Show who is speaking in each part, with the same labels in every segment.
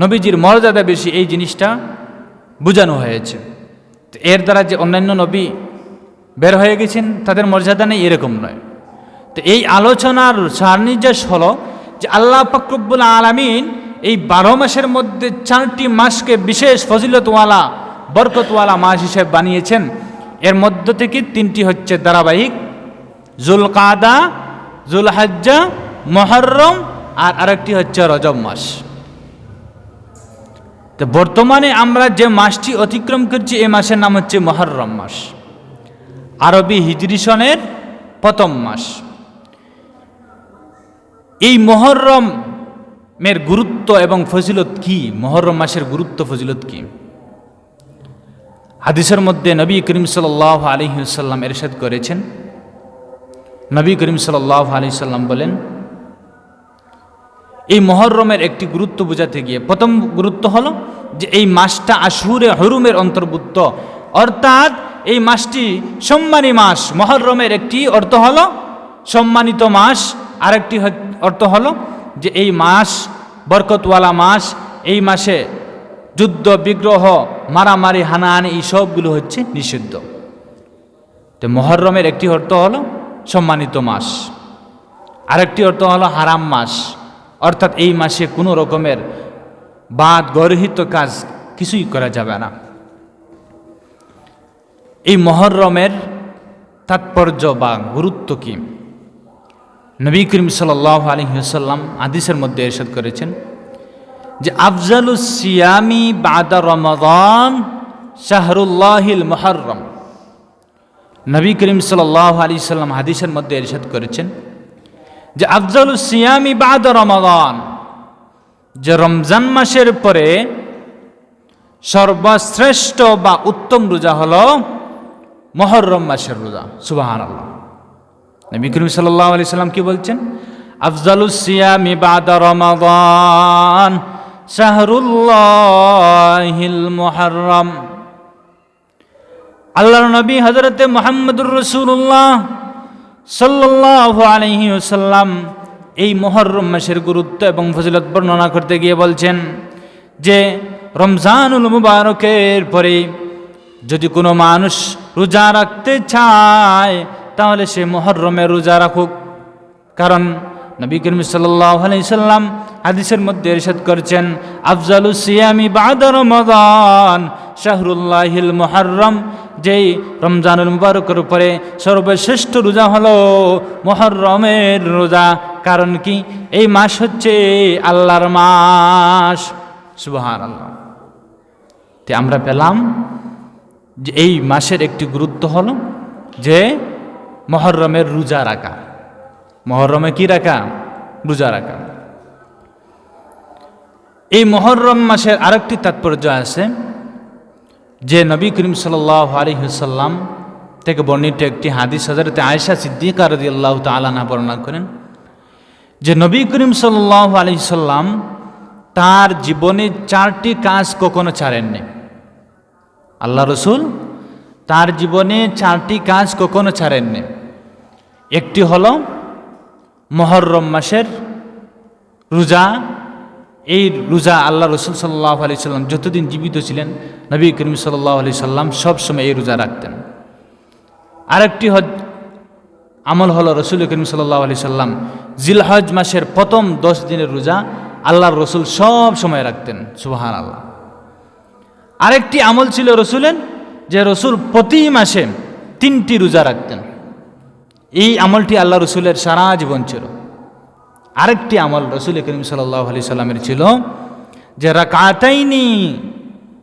Speaker 1: নবীজির মর্যাদা বেশি, এই জিনিসটা বোঝানো হয়েছে। এর দ্বারা যে অন্যান্য নবী বের হয়ে গেছেন, তাদের মর্যাদা নেই, এরকম নয়। তো এই আলোচনার সারনির্যাস হলো যে আল্লাহ ফকরবুল আলমিন এই বারো মাসের মধ্যে চারটি মাসকে বিশেষ ফজিলতওয়ালা, বরকতওয়ালা মাস হিসেবে বানিয়েছেন। এর মধ্য থেকে তিনটি হচ্ছে ধারাবাহিক জুল কাদা জুল হাজ্জা মহরম আর আরেকটি হচ্ছে রজব মাস। তো বর্তমানে আমরা যে মাসটি অতিক্রম করছি, এই মাসের নাম হচ্ছে মহরম মাস। আরবি হিজরি সনের প্রথম মাস। এই মহরমের গুরুত্ব এবং ফজিলত কি? মহরম মাসের গুরুত্ব, ফজিলত কি? হাদিসের মধ্যে নবী করিম সাল আলহিসাল্লাম এরশাদ করেছেন। নবী করিম সাল আলি বলেন এই মহরমের একটি গুরুত্ব বোঝাতে গিয়ে প্রথম গুরুত্ব হলো যে এই মাসটা আশুরে হরুমের অন্তর্ভুক্ত। অর্থাৎ এই মাসটি সম্মানী মাস, মহরমের একটি অর্থ হলো সম্মানিত মাস। আরেকটি অর্থ হলো যে এই মাস বরকতওয়ালা মাস, এই মাসে যুদ্ধ, বিগ্রহ, মারামারি, হানাহানি, এই সবগুলো হচ্ছে নিষিদ্ধ। তো মহরমের একটি অর্থ হলো সম্মানিত মাস। আরেকটি অর্থ হলো হারাম মাস। অর্থাৎ এই মাসে কোনো রকমের বাদ গর্হিত কাজ কিছুই করা যাবে না। এই মহরমের তাৎপর্য বা গুরুত্ব কি? নবী করিম সাল আলহিহাল্লাম আদিসের মধ্যে এরশাদ করেছেন যে আফজালুস সিয়ামি বাদা রমাদান শাহরুল্লাহিল মহরম নবী করিম সাল আলি সাল্লাম হাদিসের মধ্যে এরশাদ করেছেন যে আফজালুস সিয়ামি বাদা রমাদান, যে রমজান মাসের পরে সর্বশ্রেষ্ঠ বা উত্তম রোজা হলো মহরম মাসের রোজা। সুবাহান আল্লাহ নবী সাল্লাহ আলি সাল্লাম কি বলছেন? আফজালুস সিয়ামি বাদা রমাদান শাহরুল্লাহিল আল্লাহর নবী হজরতে মোহাম্মদুর রসুল্লাহ সাল্লাহ আলহি সাল্লাম এই মহরম মাসের গুরুত্ব এবং ফজিলত বর্ণনা করতে গিয়ে বলছেন যে রমজানুল মুবারকের পরে যদি কোনো মানুষ রোজা রাখতে চায়, তাহলে সে মহরমে রোজা রাখুক। কারণ নবী করিম সাল্লাহ সাল্লাম হাদিসের মধ্যে এরশাদ করছেন, আফজালু সিয়ামি বাদ রমাদান শাহরুল্লাহিল মুহাররম যেই রমজানুল মুবারকের উপরে সর্বশ্রেষ্ঠ রোজা হলো মহরমের রোজা। কারণ কি? এই মাস হচ্ছে আল্লাহর মাস। সুবহান আল্লাহ তে আমরা পেলাম যে এই মাসের একটি গুরুত্ব হলো যে মহরমের রোজা রাখা। মহরমে কি রাখা? রোজা রাখা। এই মহরম মাসের আরেকটি তাৎপর্য আছে যে নবী করিম সাল আলিহাল্লাম থেকে বর্ণিত একটি হাদিস হাজারতে আয়সা সিদ্দিকা রদি আল্লাহ তালানা বর্ণনা করেন যে নবী করিম সাল্লাহ আলহিসাল্লাম তার জীবনে চারটি কাজ কখনো ছাড়েননি। আল্লাহ রসুল তার জীবনে চারটি কাজ কখনো ছাড়েননি। একটি হল মহরম মাসের রোজা। এই রোজা আল্লাহ রসুল সাল্লাহ আলি সাল্লাম যতদিন জীবিত ছিলেন নবী করিম সাল্লাহ আলি সাল্লাম সবসময় এই রোজা রাখতেন। আরেকটি হজ আমল হলো রসুল করিম সাল্লাহ আলি সাল্লাম জিলহজ মাসের প্রথম দশ দিনের রোজা আল্লাহর রসুল সব সময় রাখতেন সুবাহান আল্লাহ আরেকটি আমল ছিল রসুলের যে রসুল প্রতি মাসে তিনটি রোজা রাখতেন। এই আমলটি আল্লাহ রসুলের সারা জীবন ছিল। আরেকটি আমল রসুল করিম সাল্লাহ আলি সাল্লামের ছিল যে রাকাতাইনি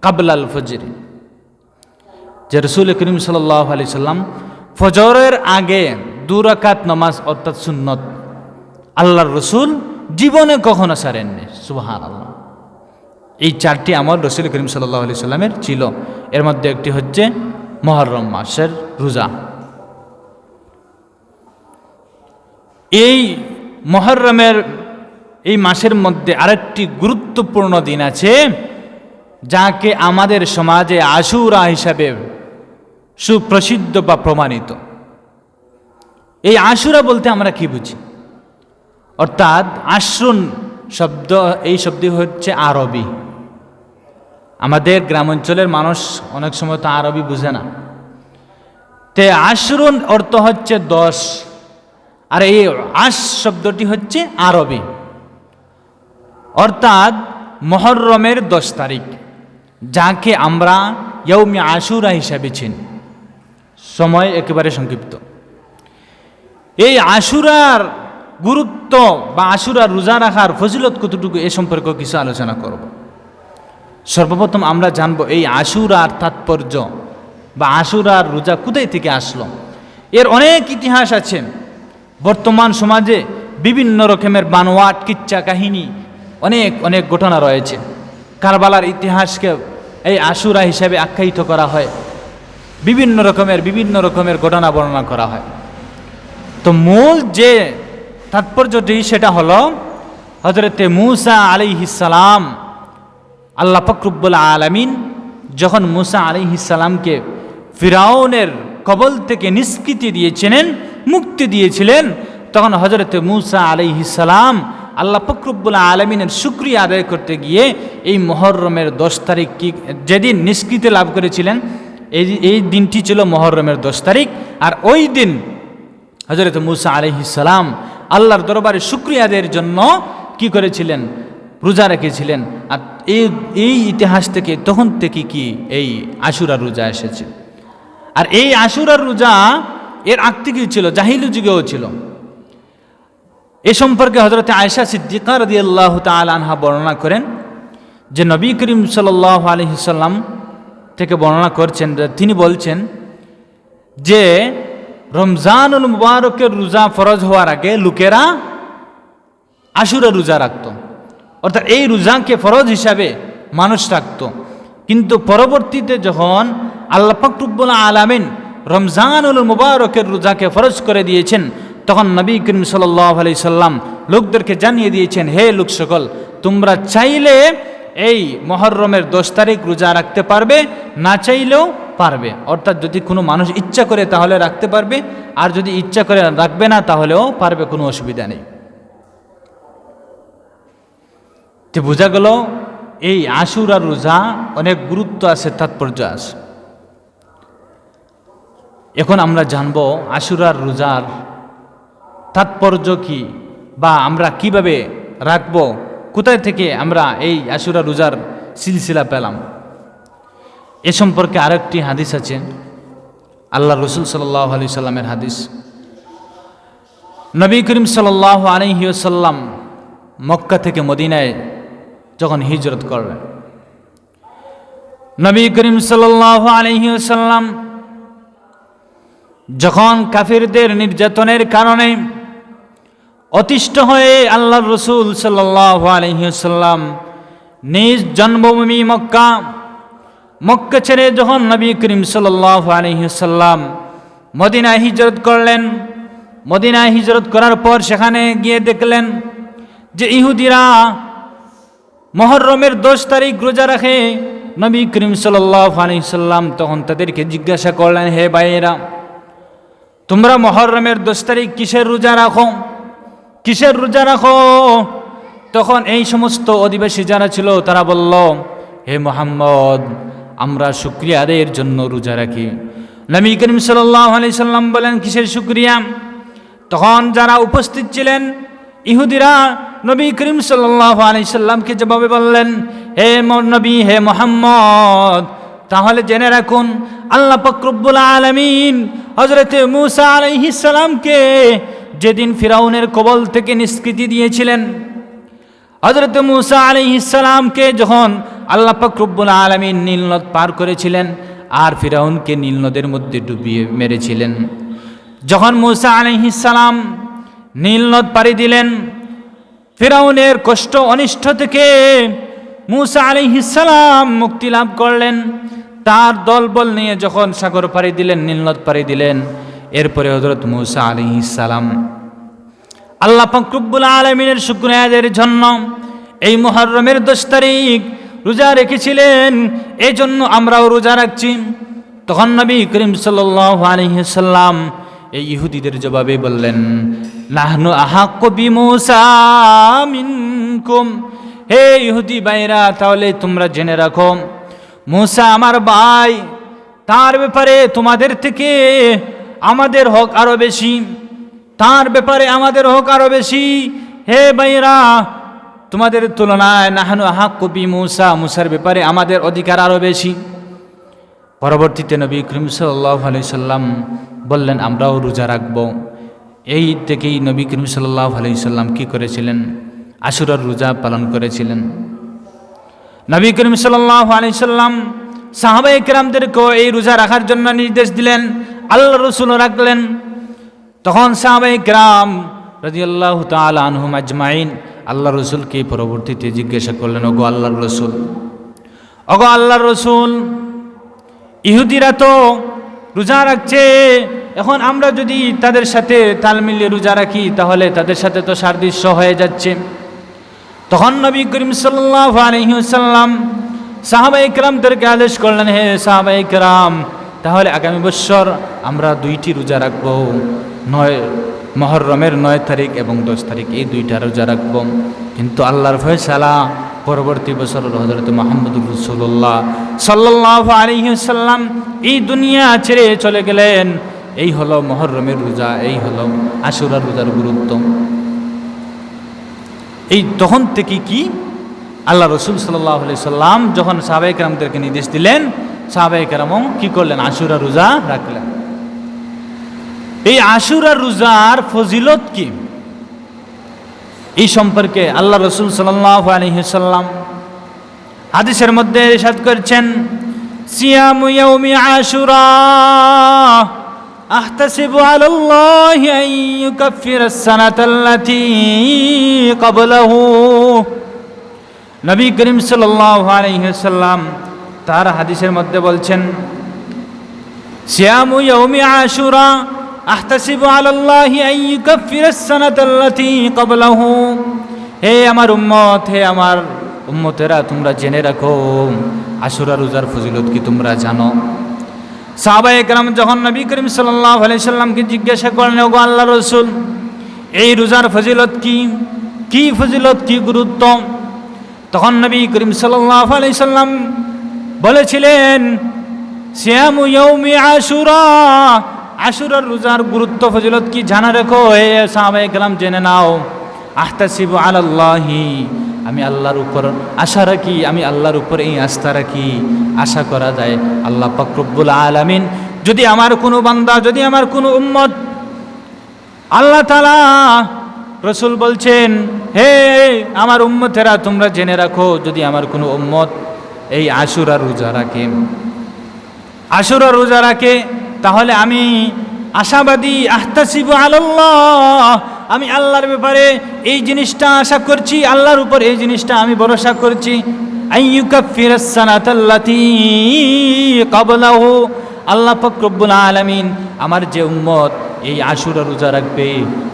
Speaker 1: কাবলাল ফজরি যে রসুল করিম সাল্লাহ আলি সাল্লাম ফজরের আগে দুরাকাত নমাজ অর্থাৎ সুন্নত আল্লাহর রসুল জীবনে কখনো সারেননি সুবাহান আল্লাহ এই চারটি আমল রসুল করিম সাল্লাহ আলি সাল্লামের ছিল। এর মধ্যে একটি হচ্ছে মহরম মাসের রোজা। এই মহরমের এই মাসের মধ্যে আরেকটি গুরুত্বপূর্ণ দিন আছে যাকে আমাদের সমাজে আশুরা হিসাবে সুপ্রসিদ্ধ বা প্রমাণিত। এই আশুরা বলতে আমরা কি বুঝি? অর্থাৎ আশ্রুন শব্দ, এই শব্দটি হচ্ছে আরবি। আমাদের গ্রাম অঞ্চলের মানুষ অনেক সময় তো আরবি বুঝে না। তে আশরুন অর্থ হচ্ছে দশ, আর এই আশ শব্দটি হচ্ছে আরবি। অর্থাৎ মহরমের দশ তারিখ। যাকে আমরা ইয়ৌমি আশুরা হিসাবে চিনি। সময় একেবারে সংক্ষিপ্ত। এই আশুরার গুরুত্ব বা আশুরার রোজা রাখার ফজিলত কতটুকু এ সম্পর্কে কিছু আলোচনা করব। সর্বপ্রথম আমরা জানব এই আশুরার তাৎপর্য বা আশুরার রোজা কোথায় থেকে আসলো। এর অনেক ইতিহাস আছে। বর্তমান সমাজে বিভিন্ন রকমের বানোয়াট, কিচ্ছা কাহিনী, অনেক অনেক ঘটনা রয়েছে। কারবালার ইতিহাসকে এই আশুরা হিসাবে আখ্যায়িত করা হয়। বিভিন্ন রকমের বিভিন্ন রকমের ঘটনা বর্ণনা করা হয়। তো মূল যে তাৎপর্যটি সেটা হলো হজরতে মুসা আলিহিসালাম আল্লাহ ফকরুব্বুল আলমিন যখন মুসা আলিহিসালামকে ফিরাউনের কবল থেকে নিষ্কৃতি দিয়েছিলেন, মুক্তি দিয়েছিলেন, তখন হজরতে মুসা আলিহিসালাম আল্লাহ ফকরুব্বুল আলমিনের শুক্রিয়া আদায় করতে গিয়ে এই মহরমের দশ তারিখ কি, যেদিন নিষ্কৃতি লাভ করেছিলেন, এই এই দিনটি ছিল মহরমের দশ তারিখ। আর ওই দিন হজরত মুসা আলহিসাল্লাম আল্লাহর দরবারে শুক্রিয়া আদায়ের জন্য কি করেছিলেন? রোজা রেখেছিলেন। আর এই এই ইতিহাস থেকে, তখন থেকে কি এই আশুরা রোজা এসেছে? আর এই আশুরার রোজা এর আগ থেকেই ছিল, জাহিলু যুগেও ছিল। এ সম্পর্কে হজরত আয়সা সিদ্দিকার দিয়ে আল্লাহ আনহা বর্ণনা করেন যে নবী করিম সাল আলহিসাল্লাম থেকে বর্ণনা করছেন তিনি বলছেন যে রমজানুল মুবারকের রোজা ফরজ হওয়ার আগে লোকেরা আশুরা রোজা রাখত। অর্থাৎ এই রোজাকে ফরজ হিসাবে মানুষ রাখত। কিন্তু পরবর্তীতে যখন আল্লাহ ফকরুব্বুল আলামিন রমজানুল মুবারকের রোজাকে ফরজ করে দিয়েছেন তখন নবী করিম সাল্লাহ আলি সাল্লাম লোকদেরকে জানিয়ে দিয়েছেন, হে লোক সকল, তোমরা চাইলে এই মহরমের দশ তারিখ রোজা রাখতে পারবে, না চাইলেও পারবে। অর্থাৎ যদি কোনো মানুষ ইচ্ছা করে তাহলে রাখতে পারবে, আর যদি ইচ্ছা করে রাখবে না তাহলেও পারবে, কোনো অসুবিধা নেই। তো বোঝা গেল, এই আশুর আর রোজা অনেক গুরুত্ব আছে, তাৎপর্য আছে। এখন আমরা জানব আশুরার রোজার তাৎপর্য কি? বা আমরা কীভাবে রাখব? কোথায় থেকে আমরা এই আশুরা রোজার সিলসিলা পেলাম? এ সম্পর্কে আরেকটি হাদিস আছে। আল্লাহ রসুল সাল্লাহ আলি সাল্লামের হাদিস। নবী করিম সাল্লাহ আলহিউসাল্লাম মক্কা থেকে মদিনায় যখন হিজরত করলেন। নবী করিম সাল্লাহ আলহিউসাল্লাম যখন কাফিরদের নির্যাতনের কারণে অতিষ্ঠ হয়ে আল্লাহ রসুল সাল্লাহ নিজ জন্মভূমি মক্কা মক্কা ছেড়ে যখন নবী করিম সাল্লাহ আলহিসাল্লাম মদিনায় হিজরত করলেন, মদিনায় হিজরত করার পর সেখানে গিয়ে দেখলেন যে ইহুদিরা মহরমের দশ তারিখ রোজা রাখে, নবী করিম সাল্লাহ তখন তাদেরকে জিজ্ঞাসা করলেন, হে ভাইয়েরা, তোমরা মহরমের দশ তারিখ কিসের রোজা রাখো? কিসের রোজা রাখো? তখন এই সমস্ত অধিবাসী যারা ছিল, তারা বলল, হে মোহাম্মদ, আমরা শুক্রিয়া আদায়ের জন্য রোজা রাখি। নবী করিম সাল্লাহ সাল্লাম বলেন, কিসের শুক্রিয়া? তখন যারা উপস্থিত ছিলেন, ইহুদিরা নবী করিম সাল্লাহ আলি সাল্লামকে যেভাবে বললেন, হে নবী, হে মোহাম্মদ, তাহলে জেনে রাখুন, আল্লাহ ফকরব্বুল আলমিন হজরতে মুসা আলাইহিসালামকে যেদিন ফিরাউনের কবল থেকে নিষ্কৃতি দিয়েছিলেন হজরত মুসা আলি ইসালামকে যখন আল্লাহ ফকরুব্বুল আলমিন নীলনদ পার করেছিলেন আর ফিরাউনকে নীলনদের মধ্যে ডুবিয়ে মেরেছিলেন। যখন মুসা আলি ইসালাম নীলনদ পাড়ি দিলেন, ফিরাউনের কষ্ট, অনিষ্ট থেকে মুসা আলি ইসালাম মুক্তি লাভ করলেন। তার দলবল নিয়ে যখন সাগর পাড়ি দিলেন নীলনদ পাড়ি দিলেন এরপরে হজরত মুসা আলি ইসালাম আল্লাহ ফকরুব্বুল আলমিনের শুক্রিয়াদের জন্য এই মহরমের দশ তারিখ রোজা রেখেছিলেন। এই জন্য আমরাও রোজা রাখছি। তখন নবী করিম সাল্লাম এই ইহুদিদের জবাবে বললেন, নাহনু আহাক্ক বিমুসা মিনকুম। হে ইহুদি বাইরা তাহলে তোমরা জেনে রাখো, মুসা আমার ভাই, তার ব্যাপারে তোমাদের থেকে আমাদের হক আরও বেশি। তার ব্যাপারে আমাদের হক আরও বেশি। হে বাইরা তোমাদের তুলনায় নাহানু আহাক কবি মুসা, মুসার ব্যাপারে আমাদের অধিকার আরও বেশি। পরবর্তীতে নবী করিম সাল্লাহ আলি সাল্লাম বললেন, আমরাও রোজা রাখব। এই থেকেই নবী করিম সাল্লাহ আলি সাল্লাম কী করেছিলেন? আশুরার রোজা পালন করেছিলেন। নবী করিম সাল্লাহ আলি সাল্লাম সাহাবাই কেরামদেরকেও এই রোজা রাখার জন্য নির্দেশ দিলেন আল্লাহ রসুল রাখলেন। তখন সাহাবাই কেরাম রাজি আল্লাহ তাল আনহুম আজমাইন আল্লাহ রসুলকে পরবর্তীতে জিজ্ঞাসা করলেন, ওগো আল্লাহ রসুল, ওগো আল্লাহ রসুল, ইহুদিরা তো রোজা রাখছে, এখন আমরা যদি তাদের সাথে তাল মিলিয়ে রোজা রাখি, তাহলে তাদের সাথে তো সাদৃশ্য হয়ে যাচ্ছে। তখন নবী করিম সাল্লাহ আলহিউসাল্লাম সাহাবাই কেরামদেরকে আদেশ করলেন, হে সাহাবাই কেরাম তাহলে আগামী বছর আমরা দুইটি রোজা রাখব। নয় মহরমের নয় তারিখ এবং দশ তারিখ, এই দুইটা রোজা রাখব। কিন্তু আল্লাহর ফয়সালা পরবর্তী বছর হজরত মাহমুদুর রসুল্লাহ সাল্লাহ আলহিসাল্লাম এই দুনিয়া ছেড়ে চলে গেলেন। এই হলো মহরমের রোজা, এই হলো আশুরার রোজার গুরুত্ব। এই তখন থেকে কি আল্লাহ রসুল সাল্লাহ সাল্লাম যখন সাহাবাই কেরামদেরকে নির্দেশ দিলেন সাহাবাই কেরামও কি করলেন আশুরা রোজা রাখলেন এই আশুরা রোজার ফজিলত কি এই সম্পর্কে আল্লাহ রসুল সাল্লাহ আলহিসাল্লাম হাদিসের মধ্যে সাদ করছেন সিয়ামু ইয়াউমি আশুরা أحتسب على الله أن يكفر السنة التي قبله নবী করিম আলহিসাল্লাম তার হাদিসের মধ্যে বলছেন, সিয়ামু ইয়াউমি আশুরা আহতাসিবু আলাল্লাহি আন ইউকাফিরাস সানাতাল্লাতী ক্বাবলাহু। হে আমার উম্মত, হে আমার উম্মতেরা, তোমরা জেনে রাখো, আশুরা রোজার ফজিলত কি তোমরা জানো? সাহাবা একরাম যখন নবী করিম সাল্লাল্লাহু আলাইহি সাল্লামকে জিজ্ঞাসা করলেন, ওগো আল্লাহ রসুল, এই রোজার ফজিলত কি? কি ফজিলত, কি গুরুত্ব? তখন নবী করিম সাল্লাল্লাহু আলাইহি সাল্লাম বলেছিলেন শ্যামু ইয়ৌমি আশুরা। আশুরার রোজার গুরুত্ব, ফজিলত কি জানা রেখো? হে সাহাবাই কালাম জেনে নাও। আহতাসিবু আলাল্লাহি। আমি আল্লাহর উপর আশা রাখি, আমি আল্লাহর উপর এই আস্থা রাখি। আশা করা যায়, আল্লাহ পাকরব্বুল আলামিন যদি আমার কোনো বান্দা, যদি আমার কোনো উম্মত, আল্লাহ তালা রসুল বলছেন, হে, আমার উম্মতেরা, তোমরা জেনে রাখো, যদি আমার কোনো উম্মত এই আশুরা রোজা রাখে। আশুরা রোজা রাখে, তাহলে আমি আশাবাদী, আহতাসিবু আল্লাহ আমি আল্লাহর ব্যাপারে এই জিনিসটা আশা করছি, আল্লাহর উপর এই জিনিসটা আমি ভরসা করছি। আল্লাহ ফকরব্বুল আলমিন আমার যে উম্মত এই আশুরা রোজা রাখবে,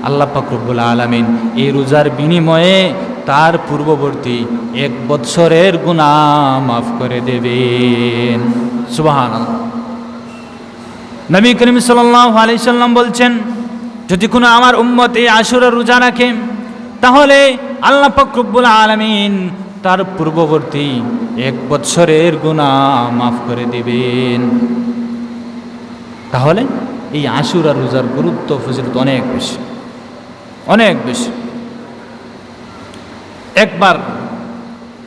Speaker 1: আল্লাহ ফকরব্বুল আলমিন। এই রোজার বিনিময়ে তার পূর্ববর্তী এক বৎসরের গুণা মাফ করে দেবেন। সুবাহান নবী করিম সাল্লাহ আলি সাল্লাম বলছেন, যদি কোনো আমার উম্মত এই আশুরা রোজা রাখে, তাহলে আল্লাহ ফকরব্বুল আলমিন তার পূর্ববর্তী এক বৎসরের গুণা মাফ করে দেবেন। তাহলে এই আশুরা রোজার গুরুত্ব ফজিলত অনেক বেশি। অনেক বেশি। একবার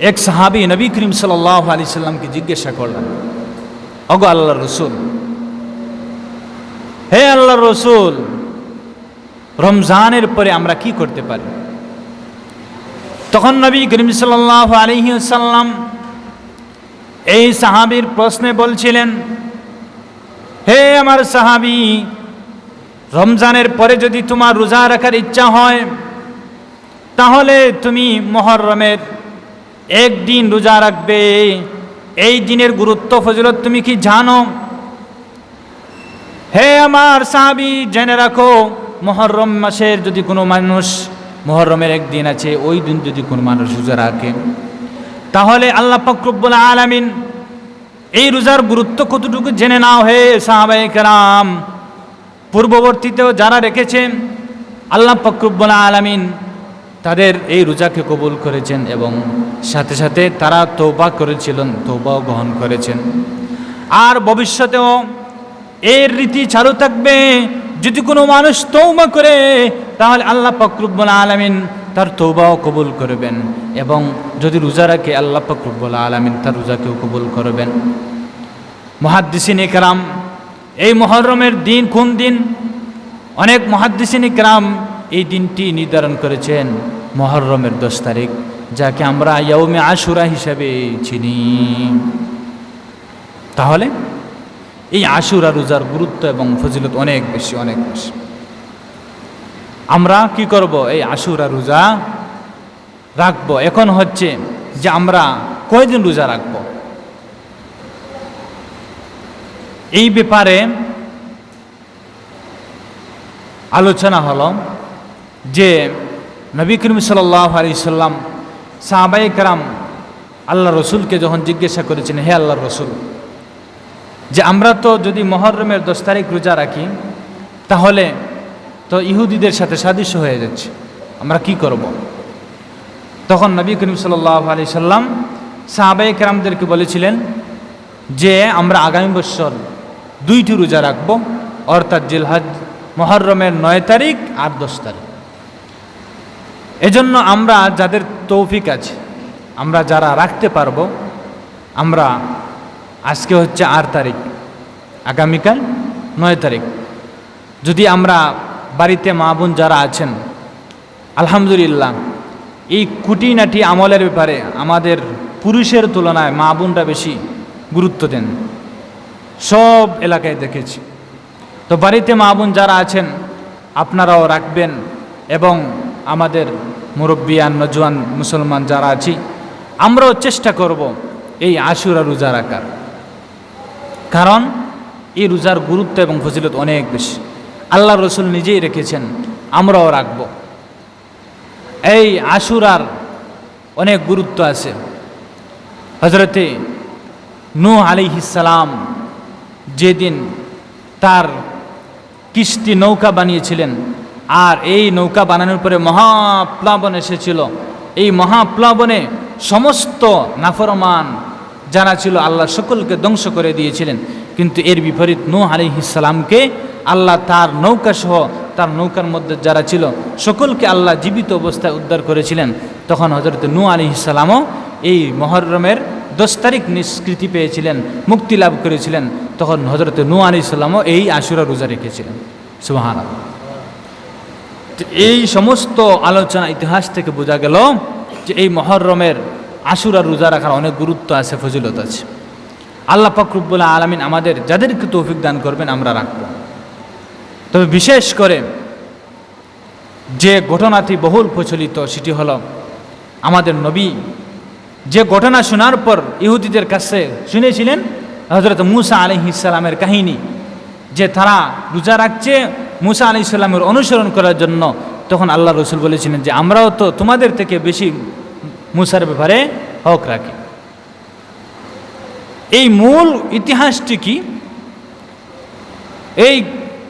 Speaker 1: এক সাহাবি নবী করিম সাল্লাহ আলি সাল্লামকে জিজ্ঞাসা করলেন, অগো আল্লাহ রসুল, হে আল্লাহ রসুল, রমজানের পরে আমরা কি করতে পারি? তখন নবী করিম সাল্লাহ আলহি সাল্লাম এই সাহাবির প্রশ্নে বলছিলেন হে আমার সাহাবি, রমজানের পরে যদি তোমার রোজা রাখার ইচ্ছা হয়, তাহলে তুমি মহরমের একদিন রোজা রাখবে। এই দিনের গুরুত্ব, ফজলত তুমি কি জানো? হে আমার সাহাবি, জেনে রাখো, মহরম মাসের যদি কোনো মানুষ মহরমের একদিন আছে, ওই দিন যদি কোনো মানুষ রোজা রাখে, তাহলে আল্লাহ ফকরব্বুল আলমিন এই রোজার গুরুত্ব কতটুকু জেনে নাও হে সাহাবাই কালাম পূর্ববর্তীতেও যারা রেখেছেন, আল্লাহ ফকরুব্বুল আলামিন তাদের এই রোজাকে কবুল করেছেন এবং সাথে সাথে তারা তৌবা করেছিলেন তৌবাও গ্রহণ করেছেন। আর ভবিষ্যতেও এর রীতি চালু থাকবে। যদি কোনো মানুষ তৌবা করে, তাহলে আল্লাহ ফকরুব্বুল আলামিন তার তৌবাও কবুল করবেন এবং যদি রোজা রাখে আল্লাহ ফকরুব্বুল আলামিন তার রোজাকেও কবুল করবেন। মহাদ্দিসিন একরাম এই মহরমের দিন কোন দিন? অনেক মহাদ্দিসিন একরাম এই দিনটি নির্ধারণ করেছেন মহরমের দশ তারিখ, যাকে আমরা ইয়ৌমে আশুরা হিসাবে চিনি। তাহলে এই আশুরা রোজার গুরুত্ব এবং ফজিলত অনেক বেশি অনেক বেশি। আমরা কি করব? এই আশুরা রোজা রাখব। এখন হচ্ছে যে আমরা কয়দিন রোজা রাখব? এই ব্যাপারে আলোচনা হলো যে নবী করিম সাল্লাম সাহাবাই কারাম আল্লাহ রসুলকে যখন জিজ্ঞাসা করেছেন, হে আল্লাহ রসুল, যে আমরা তো যদি মহরমের দশ তারিখ রোজা রাখি, তাহলে তো ইহুদিদের সাথে সাদৃশ্য হয়ে যাচ্ছে। আমরা কি করব। তখন নবী করিম সাল্লাহ আলি সাল্লাম সাহাবাই কারামদেরকে বলেছিলেন যে, আমরা আগামী বছর দুইটি রোজা রাখব, অর্থাৎ জিলহাজ মহরমের নয় তারিখ আর দশ তারিখ। এজন্য আমরা যাদের তৌফিক আছে, আমরা যারা রাখতে পারব, আমরা আজকে হচ্ছে আট তারিখ, আগামীকাল নয় তারিখ। যদি আমরা বাড়িতে মা বোন যারা আছেন, আলহামদুলিল্লাহ, এই কুটিনাটি আমলের ব্যাপারে আমাদের পুরুষের তুলনায় মা বোনরা বেশি গুরুত্ব দেন। সব এলাকায় দেখেছি। তো বাড়িতে মা বোন যারা আছেন, আপনারাও রাখবেন এবং আমাদের মুরব্বিয়ান, নজওয়ান মুসলমান যারা আছি, আমরাও চেষ্টা করব এই আশুরা রোজা রাখার কারণ এই রোজার গুরুত্ব এবং ফজিলত অনেক বেশি। আল্লাহ রসুল নিজেই রেখেছেন, আমরাও রাখব। এই আশুরার অনেক গুরুত্ব আছে। হজরতে নূ আলিহিসালাম যেদিন তার কিস্তি নৌকা বানিয়েছিলেন, আর এই নৌকা বানানোর পরে মহাপ্লাবন এসেছিল। এই মহাপ্লাবনে সমস্ত নাফরমান যারা ছিল, আল্লাহ সকলকে ধ্বংস করে দিয়েছিলেন। কিন্তু এর বিপরীত নূ আলিহিসালামকে আল্লাহ তার নৌকা সহ তার নৌকার মধ্যে যারা ছিল, সকলকে আল্লাহ জীবিত অবস্থায় উদ্ধার করেছিলেন। তখন হজরত নূ আলিহিসালামও এই মহরমের দশ তারিখ নিষ্কৃতি পেয়েছিলেন, মুক্তি লাভ করেছিলেন। তখন হজরত নু আলি সাল্লামও এই আশুরা রোজা রেখেছিলেন। সুহান এই সমস্ত আলোচনা, ইতিহাস থেকে বোঝা গেল যে এই মহরমের আশুরা রোজা রাখার অনেক গুরুত্ব আছে, ফজিলত আছে। আল্লাহ ফকরুবুল্লাহ আলমিন আমাদের যাদেরকে তৌফিক দান করবেন, আমরা রাখব। তবে বিশেষ করে যে ঘটনাটি বহুল প্রচলিত, সেটি হল আমাদের নবী যে ঘটনা শোনার পর ইহুদিদের কাছে শুনেছিলেন হজরত মুসা আলি কাহিনী, যে তারা রোজা রাখছে মুসা আলি ইসলামের অনুসরণ করার জন্য। তখন আল্লাহ রসুল বলেছিলেন যে, আমরাও তো তোমাদের থেকে বেশি মুসার ব্যাপারে হক রাখি। এই মূল ইতিহাসটি কি? এই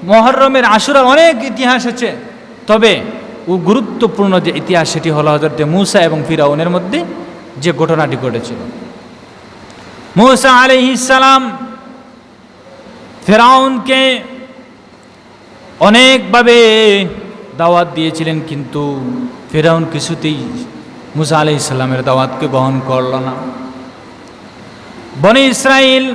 Speaker 1: মহরমের আশুরার অনেক ইতিহাস আছে। তবে ও গুরুত্বপূর্ণ যে ইতিহাস সেটি হলো হজরত মুসা এবং ফিরাউনের মধ্যে যে ঘটনাটি ঘটেছিল। মুসা আলহিসাম ফেরাউনকে অনেকভাবে দাওয়াত দিয়েছিলেন, কিন্তু ফেরাউন কিছুতেই মুসা আলি ইসলামের দাওয়াতকে গ্রহণ করল না। বনি ইসরায়েল